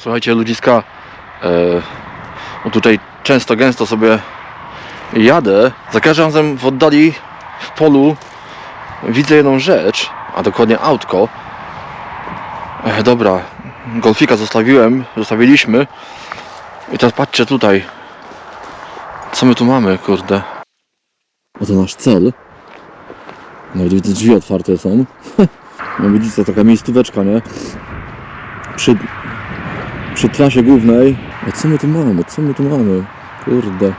Słuchajcie, ludziska, e, no tutaj często, gęsto sobie jadę. Za każdym razem w oddali, w polu widzę jedną rzecz, a dokładnie autko. E, dobra, golfika zostawiłem, zostawiliśmy. I teraz patrzcie tutaj. Co my tu mamy, kurde? Oto nasz cel. Nawet widzę drzwi otwarte są. No widzicie, taka miejscóweczka, nie? Przy, przy trasie głównej. A co my tu mamy? Co my tu mamy? Kurde.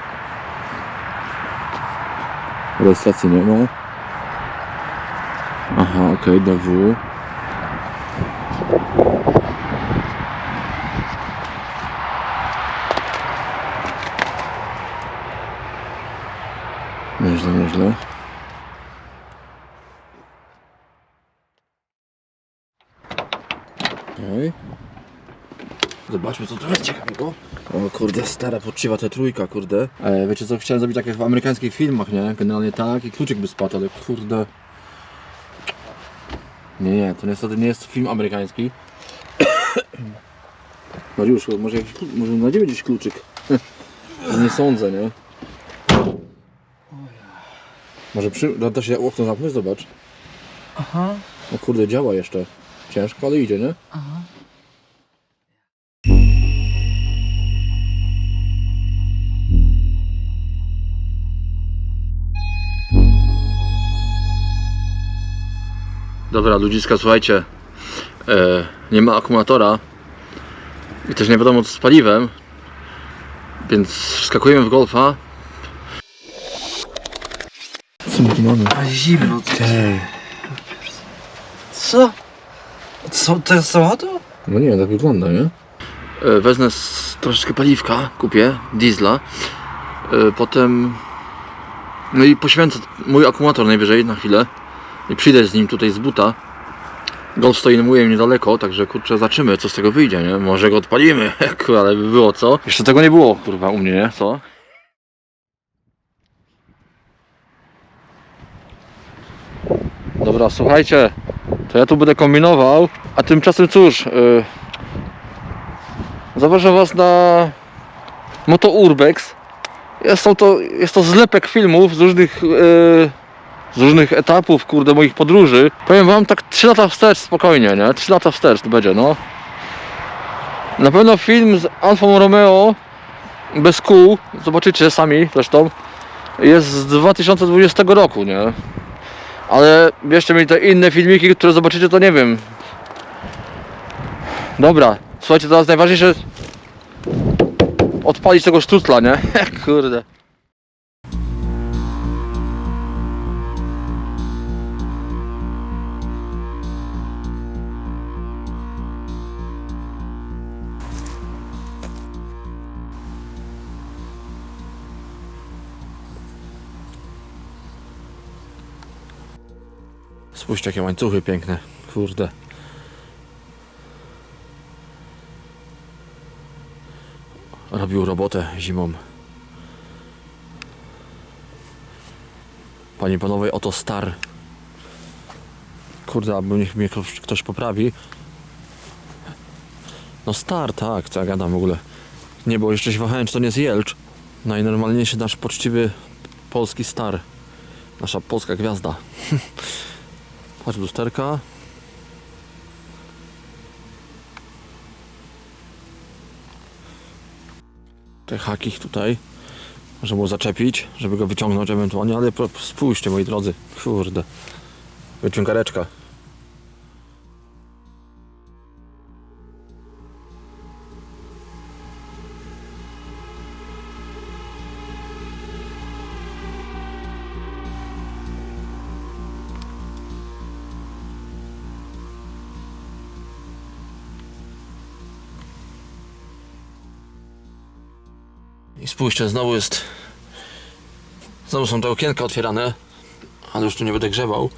Rejestracji nie ma. Aha, okej, DW. Zobaczmy co tu jest ciekawego. O kurde, stara, poczciwa ta trójka, kurde. E, wiecie co, chciałem zrobić tak jak w amerykańskich filmach, nie? Generalnie tak i kluczyk by spadł, ale kurde... Nie, nie, to niestety nie jest film amerykański. Mariusz, może, jakiś, może znajdziemy gdzieś kluczyk? nie sądzę, nie? Może przy... No, da się okno zamknąć? Zobacz. Aha, O kurde, działa jeszcze. Ciężko, ale idzie, nie? aha. Dobra, ludziska, słuchajcie. E, nie ma akumulatora. I też nie wiadomo co z paliwem. Więc wskakujemy w golfa. Co my tu mamy? A zimno. co-. Co? Co, to jest samochód? No nie, tak wygląda, nie? E, wezmę z, troszeczkę paliwka, kupię, diesla. E, potem... No i poświęcę mój akumulator najwyżej na chwilę. I przyjdę z nim tutaj z buta. Golf stoi mojem niedaleko, także kurczę, zobaczymy co z tego wyjdzie, nie? Może go odpalimy, ale by było co? Jeszcze tego nie było, kurwa, u mnie, nie? Co? Dobra, słuchajcie, to ja tu będę kombinował, a tymczasem cóż, yy, zapraszam Was na Moto Urbex. Jest to, to, jest to zlepek filmów z różnych, yy, z różnych etapów, kurde, moich podróży. Powiem Wam tak 3 lata wstecz spokojnie, nie? 3 lata wstecz to będzie, no. Na pewno film z Alfą Romeo bez kół, zobaczycie sami zresztą, jest z 2020 roku, nie? Ale bierzcie mi te inne filmiki, które zobaczycie, to nie wiem. Dobra, słuchajcie, teraz najważniejsze odpalić tego sztucla, nie? Kurde. Spójrzcie jakie łańcuchy piękne. Kurde. Robił robotę zimą. Panie i panowie, oto star. Kurde, aby niech mnie ktoś- ktoś poprawi. No star, tak, co ja gadam w ogóle. Nie, bo jeszcze się wahałem, czy to nie jest Jelcz. Najnormalniejszy nasz poczciwy polski star. Nasza polska gwiazda. Patrz lusterka. Te haki tutaj. Można było zaczepić, żeby go wyciągnąć ewentualnie, ale spójrzcie moi drodzy. Kurde. Wyciągareczka. I spójrzcie, znowu jest. Znowu są te okienka otwierane, ale już tu nie będę grzebał.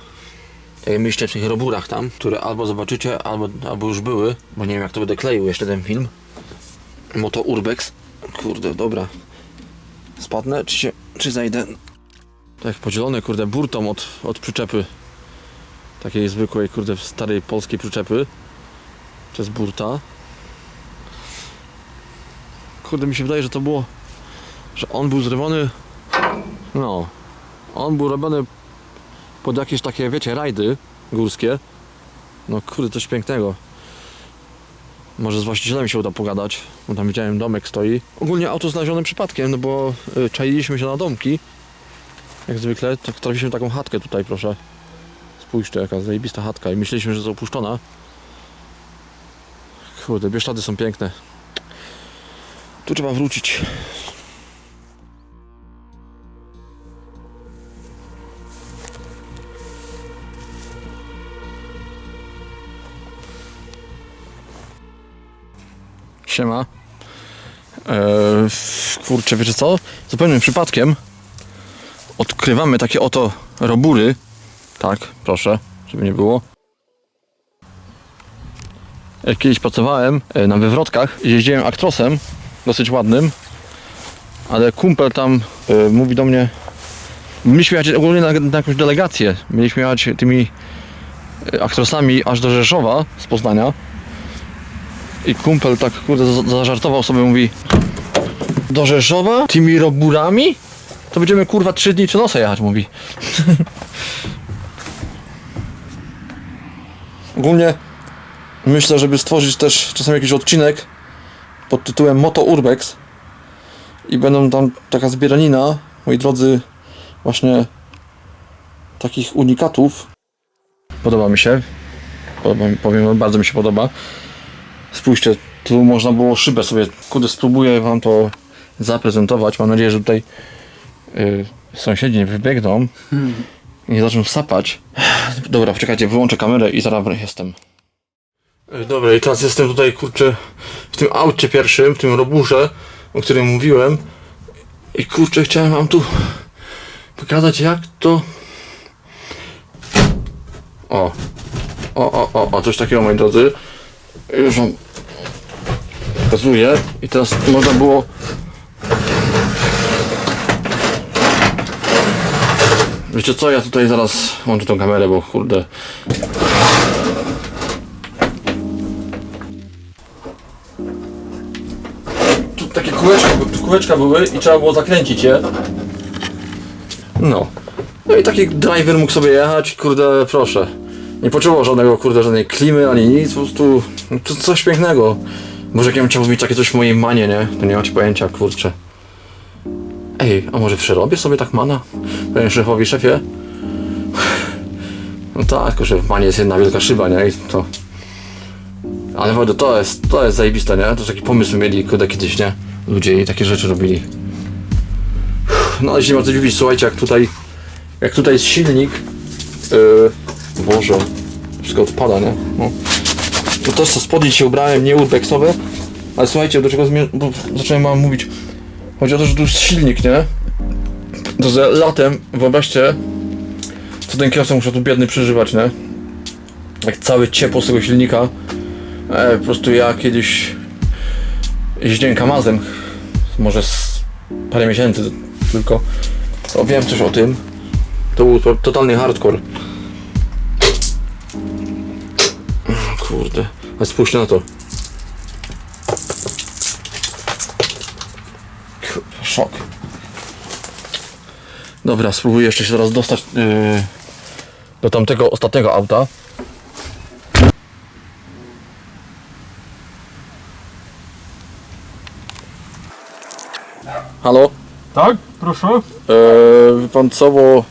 Jak myślcie w tych roburach tam, które albo zobaczycie, albo, albo już były, bo nie wiem jak to będę kleił jeszcze ten film. Moto Urbex. Kurde, dobra. Spadnę, czy się, czy zajdę? Tak podzielone, kurde, burtą od, od przyczepy. Takiej zwykłej, kurde, starej polskiej przyczepy. Przez burta. Kurde, mi się wydaje, że to było... Że on był zrobiony... No... On był robiony pod jakieś takie, wiecie, rajdy górskie. No kurde, coś pięknego. Może z właścicielem się uda pogadać, bo tam widziałem domek stoi. Ogólnie auto znalezione przypadkiem, no bo y, czailiśmy się na domki. Jak zwykle, tak trafiliśmy taką chatkę tutaj, proszę. Spójrzcie, jaka zajebista chatka i myśleliśmy, że jest opuszczona. Kurde, Bieszczady są piękne. Tu trzeba wrócić. Siema. Eee, kurczę, wiecie co? Zupełnym przypadkiem odkrywamy takie oto robury. Tak, proszę, żeby nie było. Jak kiedyś pracowałem e, na wywrotkach, jeździłem aktrosem, dosyć ładnym, ale kumpel tam e, mówi do mnie, mieliśmy jechać ogólnie na, na jakąś delegację, mieliśmy jechać tymi e, aktrosami aż do Rzeszowa z Poznania i kumpel tak kurde za- zażartował sobie, mówi do Rzeszowa? Tymi roburami? To będziemy kurwa trzy dni czy nosa jechać, mówi. Ogólnie myślę, żeby stworzyć też czasem jakiś odcinek pod tytułem Moto Urbex i będą tam taka zbieranina, moi drodzy, właśnie takich unikatów. Podoba mi się. Podoba powiem, bardzo mi się podoba. Spójrzcie, tu można było szybę sobie, kurde, spróbuję wam to zaprezentować. Mam nadzieję, że tutaj y, sąsiedzi nie wybiegną i nie zaczną sapać. Dobra, poczekajcie, wyłączę kamerę i zaraz jestem. Y, Dobra, i teraz jestem tutaj, kurczę, w tym aucie pierwszym, w tym roburze, o którym mówiłem. I kurczę, chciałem wam tu pokazać, jak to... O, o, o, o, o, coś takiego, moi drodzy. Już wam pokazuję. I teraz można było Wiecie co, ja tutaj zaraz włączę tą kamerę, bo kurde. Tu takie kółeczka, tu kółeczka były i trzeba było zakręcić je. No. No i taki driver mógł sobie jechać, kurde, proszę. Nie potrzebował żadnego, kurde, żadnej klimy ani nic, po prostu no, to coś pięknego. Może jak ja bym chciał mieć takie coś w mojej manie, nie? To nie macie pojęcia, kurczę. Ej, a może przerobię sobie tak mana? Powiem szefowi, szefie. No tak, tylko że w manie jest jedna wielka szyba, nie? I to... Ale wodę, to jest, to jest zajebiste, nie? To taki pomysł mieli, kurde, kiedyś, nie? Ludzie i takie rzeczy robili. No ale się nie ma co dziwić, słuchajcie, jak tutaj... Jak tutaj jest silnik... Yy, Boże, wszystko odpada, nie? No. To też co spodnie się ubrałem, nie urbexowe. Ale słuchajcie, do czego bo zacząłem mówić. Chodzi o to, że tu jest silnik, nie? To że latem, wyobraźcie, co ten kierowca musiał tu biedny przeżywać, nie? Jak całe ciepło z tego silnika. E, po prostu ja kiedyś jeździłem kamazem, może z parę miesięcy tylko. To wiem coś o tym. To był to, totalny hardcore. Kurde, ale spójrzcie na to. Kurwa, Szok. Dobra, spróbuję jeszcze się teraz dostać yy, do tamtego ostatniego auta. Halo? Tak, proszę. Eee, wie pan co, bo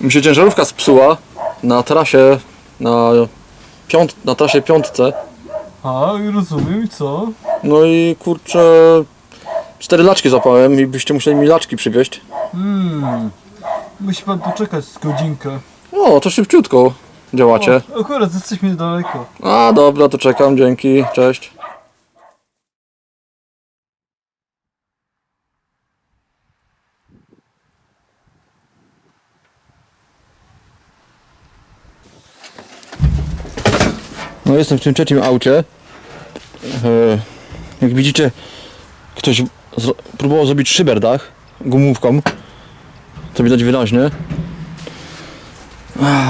mi się ciężarówka spsuła na trasie, na, piąt, na trasie piątce. A, rozumiem i co? No i kurczę, cztery laczki zapałem i byście musieli mi laczki przywieźć. Hmm. Musi pan poczekać z godzinkę. No, to szybciutko działacie. O, akurat jesteśmy niedaleko. A, dobra, to czekam, dzięki, cześć. No jestem w tym trzecim aucie. E, jak widzicie, ktoś próbował zrobić szyberdach gumówką. To widać wyraźnie.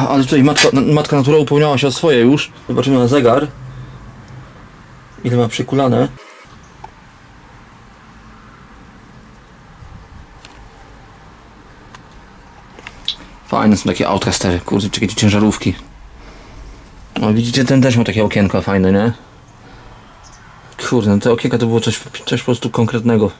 Ale tutaj matka, matka natura upełniała się o swoje już. Zobaczymy na zegar. Ile ma przykulane. Fajne są takie outcastery, kurde, czy ciężarówki. O, widzicie, ten też miał takie okienko fajne, nie? Kurde, no te okienka to było coś, coś po prostu konkretnego.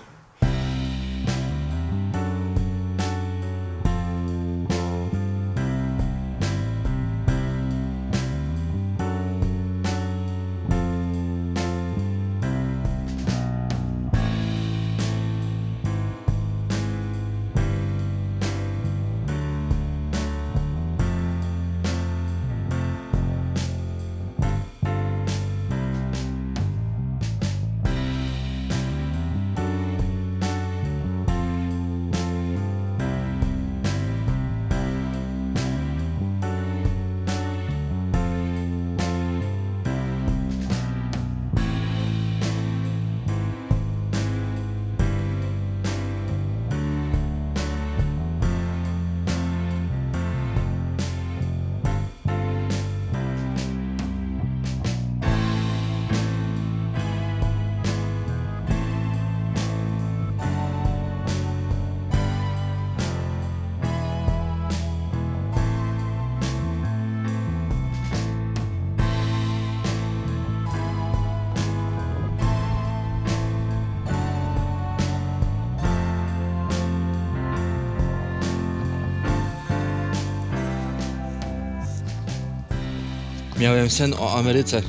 Miałem sen o Ameryce.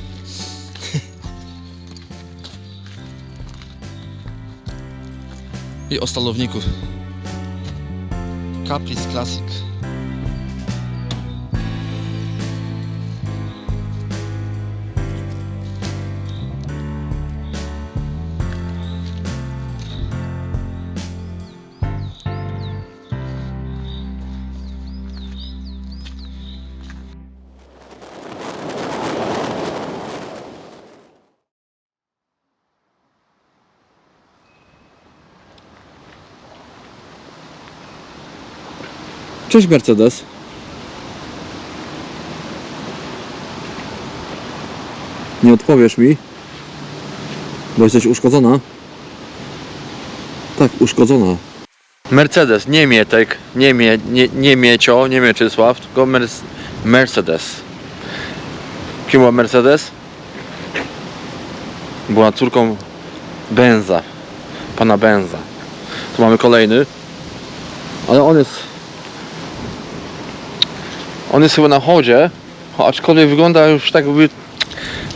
I o stalowniku. Caprice Classic. Cześć Mercedes. Nie odpowiesz mi, bo jesteś uszkodzona. Tak, uszkodzona. Mercedes, nie Mietek, nie, mie, nie, nie Miecio, nie Mieczysław, tylko Merc Mercedes. Kim była Mercedes? Była córką Benza, pana Benza. Tu mamy kolejny, ale on jest on jest chyba na chodzie, aczkolwiek wygląda już tak jakby...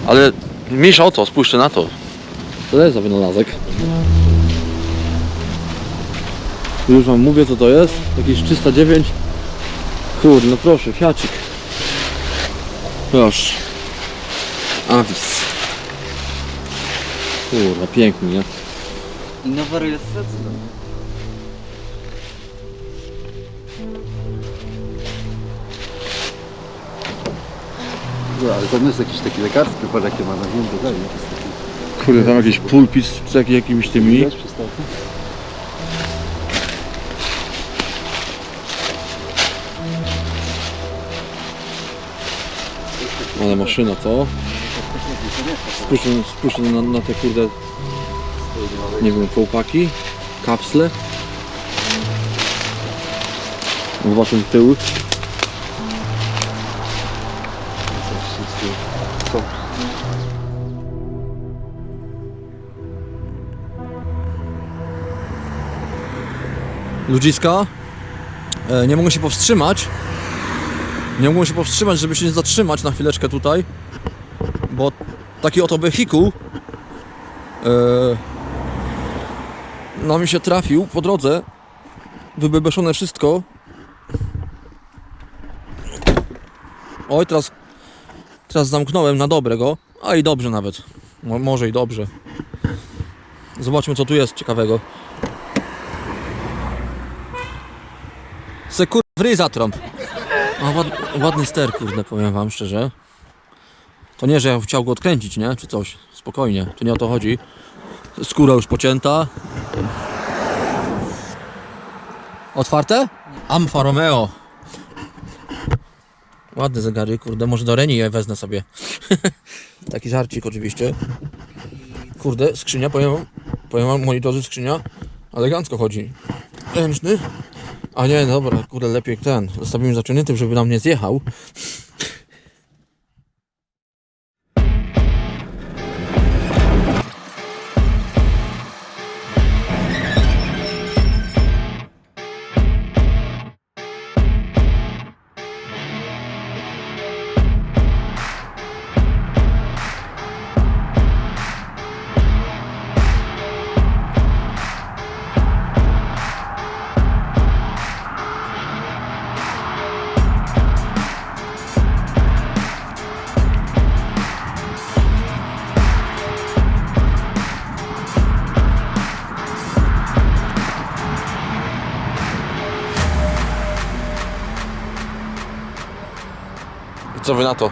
Ale mniejsza o to, spójrzcie na to. Co to jest za wynalazek? Już wam mówię co to jest. Jakieś 309. Kurde, no proszę, fiacik. Proszę. Avis. Kurwa, piękny, nie? Nowa rejestracja. No, ale tam jest jakiś taki lekarski, patrz jakie ma daj, jakiś taki Kurde, tam jakiś pulpit z jak- jakimiś tymi. widać przystawki. Ale maszyna, co? Spójrzcie na, na te kurde, nie wiem, kołpaki, kapsle. Zobaczmy tył. Ludziska, e, nie mogą się powstrzymać. Nie mogą się powstrzymać, żeby się nie zatrzymać na chwileczkę tutaj. Bo taki oto wehikuł no mi się trafił po drodze. Wybebeszone wszystko. Oj, teraz, teraz zamknąłem na dobre go. A i dobrze nawet. Mo, może i dobrze. Zobaczmy co tu jest ciekawego. Se kur... w ryj zatrąb. O, ład, ładny ster, kurde, powiem wam szczerze. To nie, że ja chciał go odkręcić, nie? Czy coś. Spokojnie, to nie o to chodzi. Skóra już pocięta. Otwarte? Alfa Romeo. Ładny zegary, kurde, może do Reni je wezmę sobie. Taki żarcik oczywiście. Kurde, skrzynia, powiem wam, powiem wam, moi drodzy, skrzynia elegancko chodzi. Ręczny, A nie, dobra, kurde, lepiej ten. Zostawimy zaciągniętym, żeby nam nie zjechał. Co wy na to?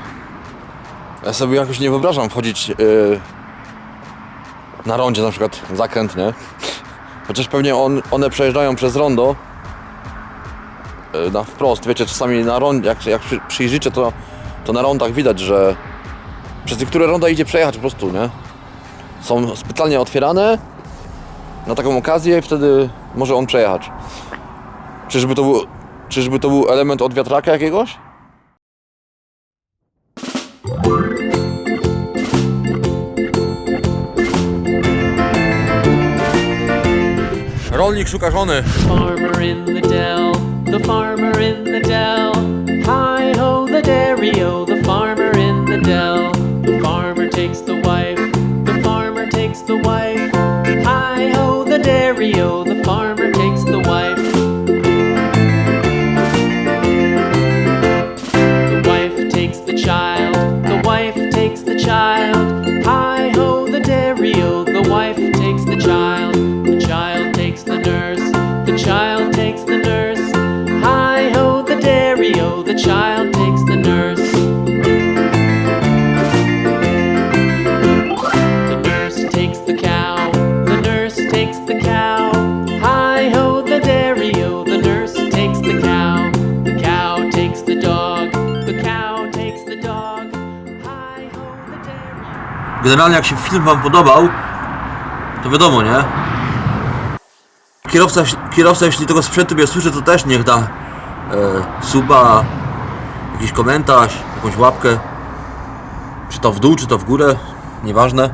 Ja sobie jakoś nie wyobrażam wchodzić yy, na rondzie na przykład zakręt, nie? Chociaż pewnie on, one przejeżdżają przez rondo yy, na wprost. Wiecie, czasami na rondzie, jak, jak przy- przyjrzycie, to, to na rondach widać, że przez niektóre ronda idzie przejechać po prostu, nie? Są specjalnie otwierane na taką okazję i wtedy może on przejechać. Czyżby to był, czyżby to był element od wiatraka jakiegoś? Rolnik szuka żony. farmer in the dell, the farmer in the dell. Hi ho, the dairy o, the farmer in the dell. The farmer takes the wife, the farmer takes the wife. Hi ho, the dairy o, the Generalnie jak się film wam podobał, to wiadomo, nie? Kierowca, kierowca jeśli tego sprzętu nie słyszy, to też niech da e, suba, jakiś komentarz, jakąś łapkę. Czy to w dół, czy to w górę, nieważne.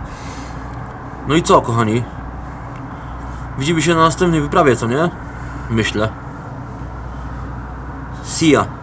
No i co, kochani? Widzimy się na następnej wyprawie, co nie? Myślę. See ya.